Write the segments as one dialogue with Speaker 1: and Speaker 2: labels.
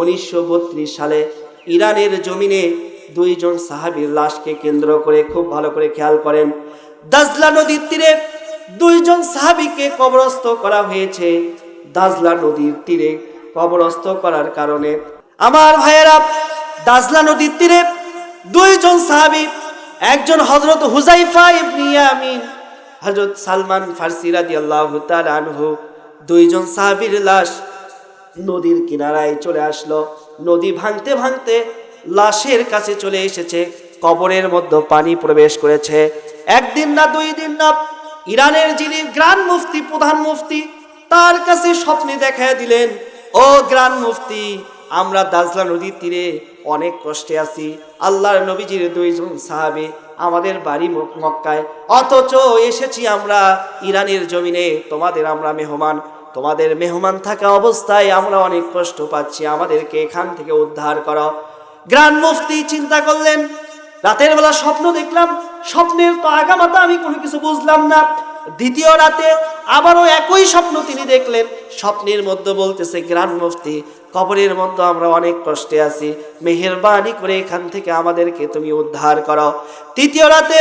Speaker 1: উনিশশো বত্রিশ সালে ইরানের জমিনে দুইজন সাহাবীর লাশকে কেন্দ্র করে খুব ভালো করে খেয়াল করেন। দাজলা নদীর তীরে দুইজন সাহাবীকে কবরস্থ করা হয়েছে। দাজলা নদীর তীরে কবরস্থ করার কারণে আমার ভাইয়েরা, দাজলা নদীর তীরে দুইজন সাহাবী, একজন হজরত হুজাইফা ইবনে ইয়ামিন হজরত সালমান ফার্সি রাদিয়াল্লাহু তাআলা আনহু, দুইজন সাহাবীর লাশ নদীর কিনারায় চলে আসলো। নদী ভাঙতে ভাঙতে লাশের কাছে চলে এসেছে। কবরের মধ্যে পানি প্রবেশ করেছে। একদিন না দুই দিন না ইরানের যিনি গ্রান মুফতি, প্রধান মুফতি, তার কাছে স্বপ্নে দেখা দিলেন, ও গ্রান মুফতি, আমরা দাজলা নদীর তীরে অনেক কষ্টে আছি। আল্লাহর নবীজির দুইজন সাহাবে আমাদের বাড়ি মক্কায়। অথচ এসেছি আমরা ইরানের জমিনে, তোমাদের আমরা মেহমান। তোমাদের মেহমান থাকা অবস্থায় আমরা অনেক কষ্ট পাচ্ছি, আমাদেরকে এখান থেকে উদ্ধার করো। গ্রান মুফতি চিন্তা করলেন, রাতের বেলা স্বপ্ন দেখলাম, স্বপ্নের তো আগামাতা আমি কোনো কিছু বুঝলাম না। দ্বিতীয় রাতে আবারও একই স্বপ্ন তিনি দেখলেন। স্বপ্নের মধ্যে বলতেছে গ্রান মুফতি, কবরের মধ্যে আমরা অনেক কষ্টে আছি। মেহেরবানি করে এখান থেকে আমাদেরকে তুমি উদ্ধার করো। তৃতীয় রাতে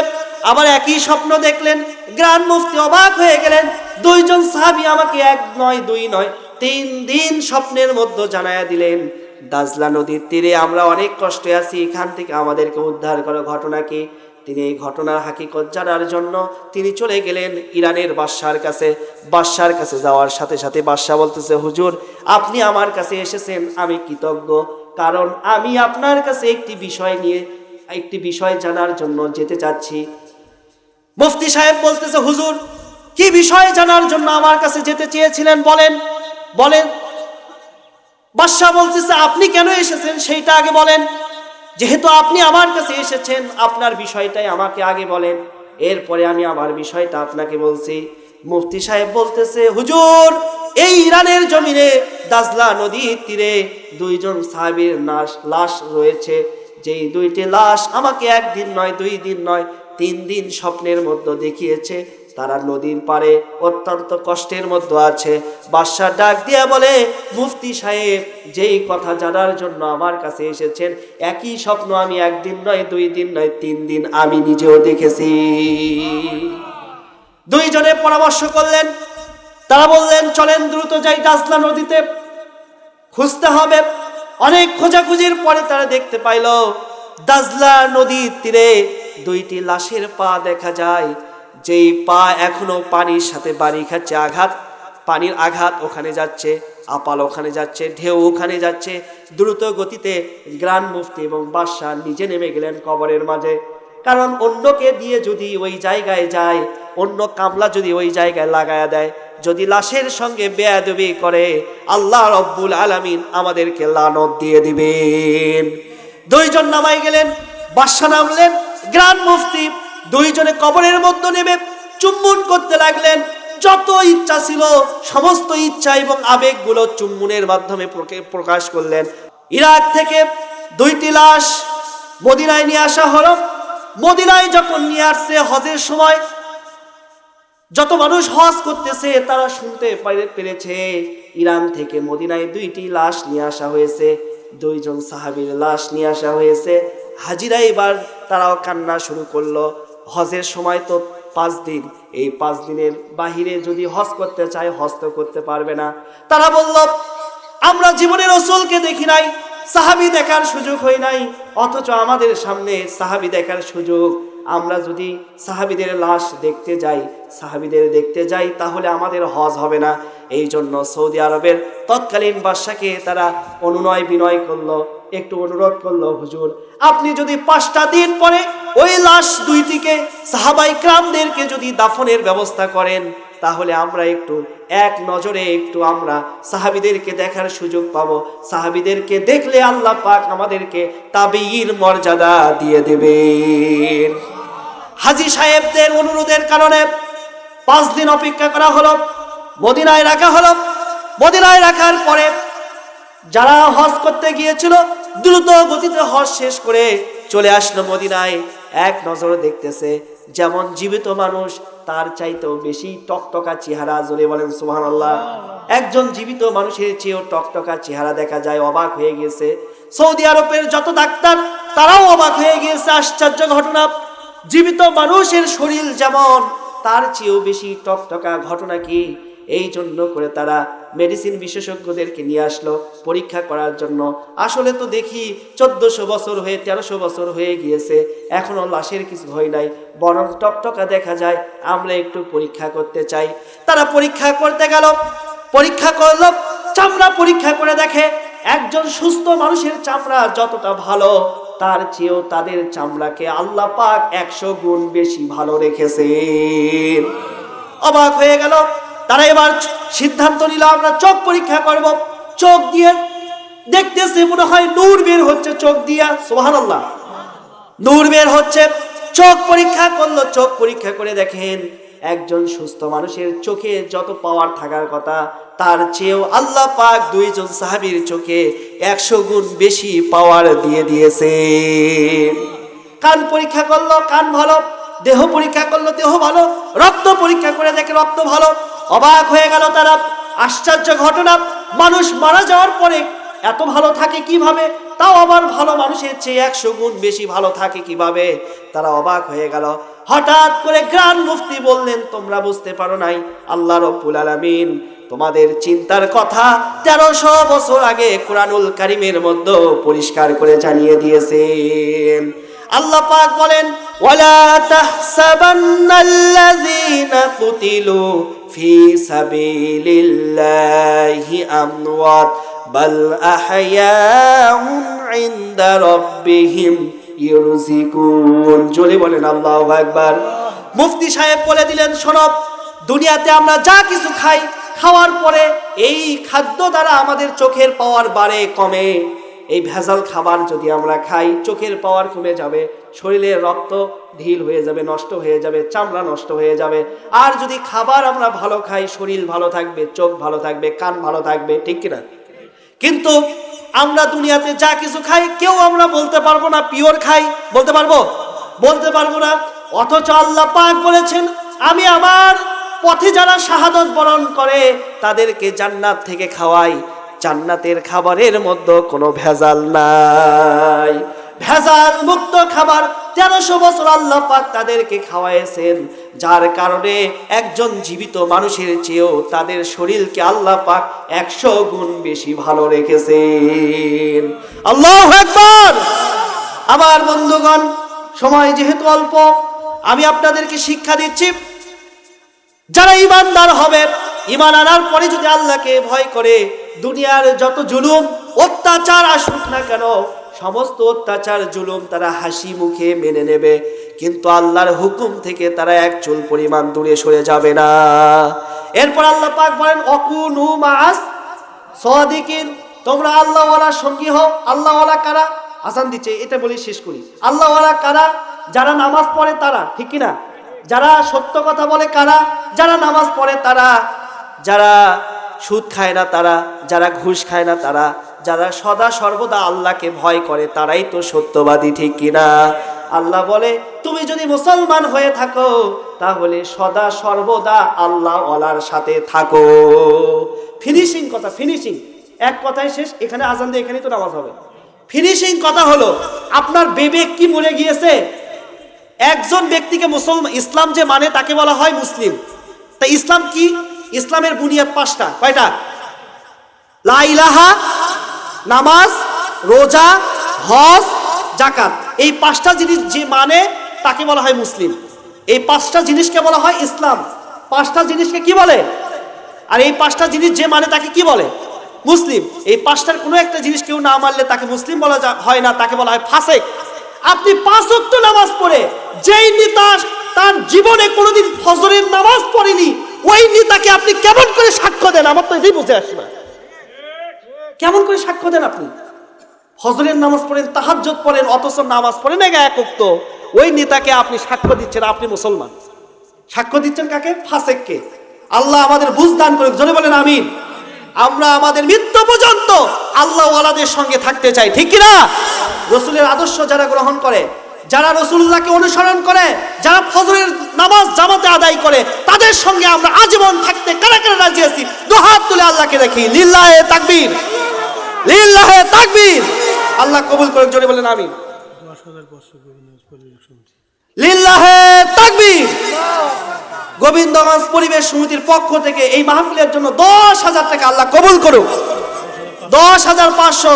Speaker 1: আবার একই স্বপ্ন দেখলেন। গ্রান মুফতি অবাক হয়ে গেলেন। দুইজন সাহাবি আমাকে এক নয়, দুই নয়, তিন দিন স্বপ্নের মধ্যে জানায়া দিলেন, দাজলা নদীর তীরে আমরা অনেক কষ্টে আছি, এখান থেকে আমাদেরকে উদ্ধার করো। ঘটনা কি? তিনি এই ঘটনার হাকিকত জানার জন্য তিনি চলে গেলেন ইরানের বাদশার কাছে। বাদশার কাছে যাওয়ার সাথে সাথে বাদশাহ বলতেছে, হুজুর, আপনি আমার কাছে এসেছেন, আমি কৃতজ্ঞ। কারণ আমি আপনার কাছে একটি বিষয় নিয়ে, একটি বিষয় জানার জন্য যেতে চাচ্ছি। মুফতি সাহেব বলতেছে, হুজুর, কি বিষয় জানার জন্য আমার কাছে যেতে চেয়েছিলেন বলেন বলেন। বাদশাহ বলতেছে, আপনি কেন এসেছেন, সেইটা আগে বলেন। যেহেতু আপনি আমার কাছে এসেছেন, আপনার বিষয়টাই আমাকে আগে বলেন। এরপরে আমি আমার বিষয়টা আপনাকে বলছি। মুফতি সাহেব বলতেছে, হুজুর, এই ইরানের জমিনে দাজলা নদীর তীরে দুইজন সাহাবীর নাশ, লাশ রয়েছে। যেই দুইটি লাশ আমাকে একদিন নয়, দুই দিন নয়, তিন দিন স্বপ্নের মধ্যে দেখিয়েছে। তারা নদীর পারে অত্যন্ত কষ্টের মধ্যে আছে। বাদশাহ ডাক দিয়া বলে, মুফতি সাহেব, যেই কথা জানার জন্য আমার কাছে এসেছেন, একই স্বপ্ন আমি একদিন নয়, দুই দিন নয়, তিন দিন আমি নিজেও দেখেছি। দুইজনে পরামর্শ করলেন। তারা বললেন, চলেন দ্রুত যাই দাসলা নদীতে। খুঁজতে হবে। অনেক খোঁজাখুঁজির পরে তারা দেখতে পাইল দাজলা নদীর তীরে দুইটি লাশের পা দেখা যায়। যেই পা এখনও পানির সাথে বাড়ি খাচ্ছে আঘাত, পানির আঘাত ওখানে যাচ্ছে, আপাল ওখানে যাচ্ছে, ঢেউ ওখানে যাচ্ছে, দ্রুত গতিতে গ্রান মুফতি এবং বাদশাহ নিজে নেমে গেলেন কবরের মাঝে। কারণ অন্যকে দিয়ে যদি ওই জায়গায় যায়, অন্য কামলা যদি ওই জায়গায় লাগায়া দেয়, যদি লাশের সঙ্গে বেয়াদবি করে, আল্লাহ রব্বুল আলামিন আমাদেরকে লানত দিয়ে দিবেন। দুইজন নামাই গেলেন, বাদশাহ নামলেন গ্রান মুফতি দুইজনে কবরের মধ্যে নেমে চুম্বন করতে লাগলেন। যত ইচ্ছা ছিল, সমস্ত ইচ্ছা এবং আবেগগুলো চুম্বনের মাধ্যমে প্রকাশ করলেন। ইরাক থেকে দুইটি লাশ মদিনায় নিয়ে আসা হলো। মদিনায় যখন নিয়ে আসছে হজের সময়, যত মানুষ হজ করতেছে, তারা শুনতে পারে- পেরেছে, ইরান থেকে মদিনায় দুইটি লাশ নিয়ে আসা হয়েছে, দুইজন সাহাবীর লাশ নিয়ে আসা হয়েছে। হাজিরা এবার তারাও কান্না শুরু করল। হজের সময় তো পাঁচ দিন। এই পাঁচ দিনের বাহিরে যদি হজ করতে চায়, হজ তো করতে পারবে না। তারা বলল, আমরা জীবনের রসুলকে দেখি নাই, সাহাবি দেখার সুযোগ হয় নাই, অথচ আমাদের সামনে সাহাবি দেখার সুযোগ। আমরা যদি সাহাবিদের লাশ দেখতে যাই, সাহাবিদের দেখতে যাই, তাহলে আমাদের হজ হবে না। এই জন্য সৌদি আরবের তৎকালীন বাদশাকে তারা অনুনয় বিনয় করল, একটু অনুরোধ করল, হুজুর, আপনি যদি পাঁচটা দিন পরে ওই লাশ দুইটিকে সাহাবাই ক্রামদেরকে যদি দাফনের ব্যবস্থা করেন, তাহলে আমরা একটু এক নজরে একটু আমরা সাহাবিদেরকে দেখার সুযোগ পাবো। সাহাবিদেরকে দেখলে আল্লাহ পাক আমাদেরকে তাবির মর্যাদা দিয়ে দেবেন। হাজি সাহেবদের অনুরোধের কারণে পাঁচ দিন অপেক্ষা করা হলো, মদিনায় রাখা হলো। মদিনায় রাখার পরে যারা হজ করতে গিয়েছিল, দ্রুত গতিতে হজ শেষ করে চলে আসলো মদিনায়। এক নজরে দেখতেছে, যেমন জীবিত মানুষ, তার চাইতেও বেশি টকটকা চেহারা জোরে বলেন সুবহানাল্লাহ। একজন জীবিত মানুষের চেয়েও টকটকা চেহারা দেখা যায়, অবাক হয়ে গেছে। সৌদি আরবের যত ডাক্তার, তারাও অবাক হয়ে গিয়েছে আশ্চর্য ঘটনা। জীবিত মানুষের শরীর যেমন, তার চেয়েও বেশি টকটকা ঘটনা কি? এই জন্য করে তারা মেডিসিন বিশেষজ্ঞদেরকে নিয়ে আসলো, পরীক্ষা করার জন্য। আসলে তো দেখি চোদ্দশো বছর হয়ে, তেরোশো বছর হয়ে গিয়েছে। এখনও লাশের কিছু হয় নাই, বরং টকটকা দেখা যায়, আমরা একটু পরীক্ষা করতে চাই। তারা পরীক্ষা করতে গেল। পরীক্ষা করল, চামড়া পরীক্ষা করে দেখে, একজন সুস্থ মানুষের চামড়া যতটা ভালো, তার চেয়েও তাদের চামড়াকে আল্লাহ পাক একশো গুণ বেশি ভালো রেখেছে অবাক হয়ে গেল তারা এবার সিদ্ধান্ত নিল, আমরা চোখ পরীক্ষা করব। চোখ দিয়ে দেখতেছে মনে হয় নূর বের হচ্ছে চোখ দিয়া সোহানাল্লাহ নূর বের হচ্ছে, চোখ পরীক্ষা করল, চোখ পরীক্ষা করে দেখেন একজন সুস্থ মানুষের চোখে যত পাওয়ার থাকার কথা, তার চেয়েও আল্লাহ পাক দুইজন সাহাবীর চোখে একশো গুণ বেশি পাওয়ার দিয়ে দিয়েছে। কান পরীক্ষা করল, কান ভালো, দেহ পরীক্ষা করল, দেহ ভালো, রক্ত পরীক্ষা করে দেখে রক্ত ভালো। অবাক হয়ে গেল তারা। আশ্চর্য ঘটনা, মানুষ মারা যাওয়ার পরে এত ভালো থাকে কীভাবে? তাও আবার ভালো মানুষের চেয়ে একশো গুণ বেশি ভালো থাকে কীভাবে? তারা অবাক হয়ে গেল। হঠাৎ করে গ্রান মুফতি বললেন, তোমরা বুঝতে পারো নাই, আল্লাহ রব্বুল আলামিন তোমাদের চিন্তার কথা তেরোশো বছর আগে কোরআনুল কারিমের মধ্যে পরিষ্কার করে জানিয়ে দিয়েছেন। আল্লাহ পাক বলেন, ওয়ালা তাহসাবান্নাল্লাযীনা কুতিলু ফি সাবিলিল্লাহি আমওয়াত, বাল আহয়াউন ইনদা রাব্বিহিম ইউরজিকুন জোরে বলেন আল্লাহু আকবার। মুফতি সাহেব বলে দিলেন, শোনো, দুনিয়াতে আমরা যা কিছু খাই, খাওয়ার পরে এই খাদ্য দ্বারা আমাদের চোখের পাওয়ার বাড়ে, কমে। এই ভেজাল খাবার যদি আমরা খাই, চোখের পাওয়ার কমে যাবে, শরীরের রক্ত ঢিল হয়ে যাবে, নষ্ট হয়ে যাবে, চামড়া নষ্ট হয়ে যাবে। আর যদি খাবার আমরা ভালো খাই, শরীর ভালো থাকবে, চোখ ভালো থাকবে, কান ভালো থাকবে, ঠিক কিনা? কিন্তু আমরা দুনিয়াতে যা কিছু খাই, কেউ আমরা বলতে পারব না, পিওর খাই, বলতে পারব? বলতে পারব না। অথচ আল্লাহ পাক বলেছেন, আমি আমার পথে যারা শাহাদত বরণ করে, তাদেরকে জান্নাত থেকে খাওয়াই। জান্নাতের খাবারের মধ্যে কোনো ভেজাল নাই। ভেজাল মুক্ত খাবার তেরোশো বছর আল্লাহ পাক তাদেরকে খাওয়াইছেন, যার কারণে একজন জীবিত মানুষের চেয়েও তাদের শরীরকে আল্লাহ পাক একশো গুণ বেশি ভালো রেখেছেন। আল্লাহ একবার আমার বন্ধুগণ, সময় যেহেতু অল্প, আমি আপনাদেরকে শিক্ষা দিচ্ছি, যারা ইমানদার হবে ইমান আনার পরে যদি আল্লাহকে ভয় করে দুনিয়ার যত জুলুম, অত্যাচার আসুক না কেন, সমস্ত অত্যাচার, জুলুম তারা হাসি মুখে মেনে নেবে। কিন্তু আল্লাহর হুকুম থেকে তারা এক চুল পরিমাণ দূরে সরে যাবে না। এরপর আল্লাহ পাক বলেন, অকুনু মাস সদিকিন। তোমরা আল্লাহওয়ালার সঙ্গী হও। আল্লাহওয়ালা কারা? আসান দিচ্ছে, এটা বলি শেষ করি। আল্লাহওয়ালা কারা? যারা নামাজ পড়ে তারা, ঠিক কিনা? যারা সত্য কথা বলে কারা? যারা নামাজ পড়ে তারা। যারা সুদ খায় না তারা, যারা ঘুষ খায় না তারা, যারা সদা সর্বদা আল্লাহকে ভয় করে তারাই তো সত্যবাদী, ঠিক কিনা আল্লাহ বলে, তুমি যদি মুসলমান হয়ে থাকো, তাহলে সদা সর্বদা আল্লাহ ওয়ালার সাথে থাকো। ফিনিশিং কথা ফিনিশিং এক কথায় শেষ, এখানে আজান দিয়ে এখানেই তো নামাজ হবে। ফিনিশিং কথা হলো, আপনার বিবেক কি মরে গিয়েছে? একজন ব্যক্তিকে মুসলমান, ইসলাম যে মানে তাকে বলা হয় মুসলিম। তা ইসলাম কি? ইসলামের বুনিয়াদ পাঁচটা, কয়টা? লাইলাহা নামাজ, রোজা, হজ জাকাত এই পাঁচটা জিনিস যে মানে তাকে বলা হয় মুসলিম। এই পাঁচটা জিনিসকে বলা হয় ইসলাম। পাঁচটা জিনিসকে কি বলে? আর এই পাঁচটা জিনিস যে মানে তাকে কি বলে? মুসলিম। এই পাঁচটার কোনো একটা জিনিস কেউ না মানলে তাকে মুসলিম বলা হয় না, তাকে বলা হয় ফাসেক। আপনি পাঁচ নামাজ পড়ে, যেই নেতা তার জীবনে কোনোদিন ফজরের নামাজ পড়েনি ওই নেতাকে আপনি কেমন করে সাক্ষ্য দেন? আমার তো এটাই বুঝে আসে না। কেমন করে সাক্ষ্য দেন আপনি? হজরের নামাজ পড়েন তাহাজ্জত পড়েন, অথচ নামাজ পড়েন না এক উক্ত ওই নেতাকে আপনি সাক্ষ্য দিচ্ছেন, আপনি মুসলমান। সাক্ষ্য দিচ্ছেন কাকে? ফাসেককে আল্লাহ আমাদের বুঝ দান করে জোরে বলেন, আমিন। আমরা আমাদের মৃত্যু পর্যন্ত আল্লাহ ওয়ালাদের সঙ্গে থাকতে চাই, ঠিক কিনা? রসুলের আদর্শ যারা গ্রহণ করে যারা রসুল্লাহকে অনুসরণ করে, যারা ফজরের নামাজ জামাতে আদায় করে, তাদের সঙ্গে আমরা আজীবন থাকতে কারা কারা রাজি আছি? দুহাত তুলে আল্লাহকে দেখি। লিল্লাহে তাকবীর। লিল্লাহে তাকবীর। আল্লাহ কবুল করে জোরে বলেন আমি লিল্লাহে তাকবীর। গোবিন্দগঞ্জ পরিবেশ সমিতির পক্ষ থেকে এই মাহফিলের জন্য দশ হাজার টাকা আল্লাহ কবুল করুক। দশ হাজার পাঁচশো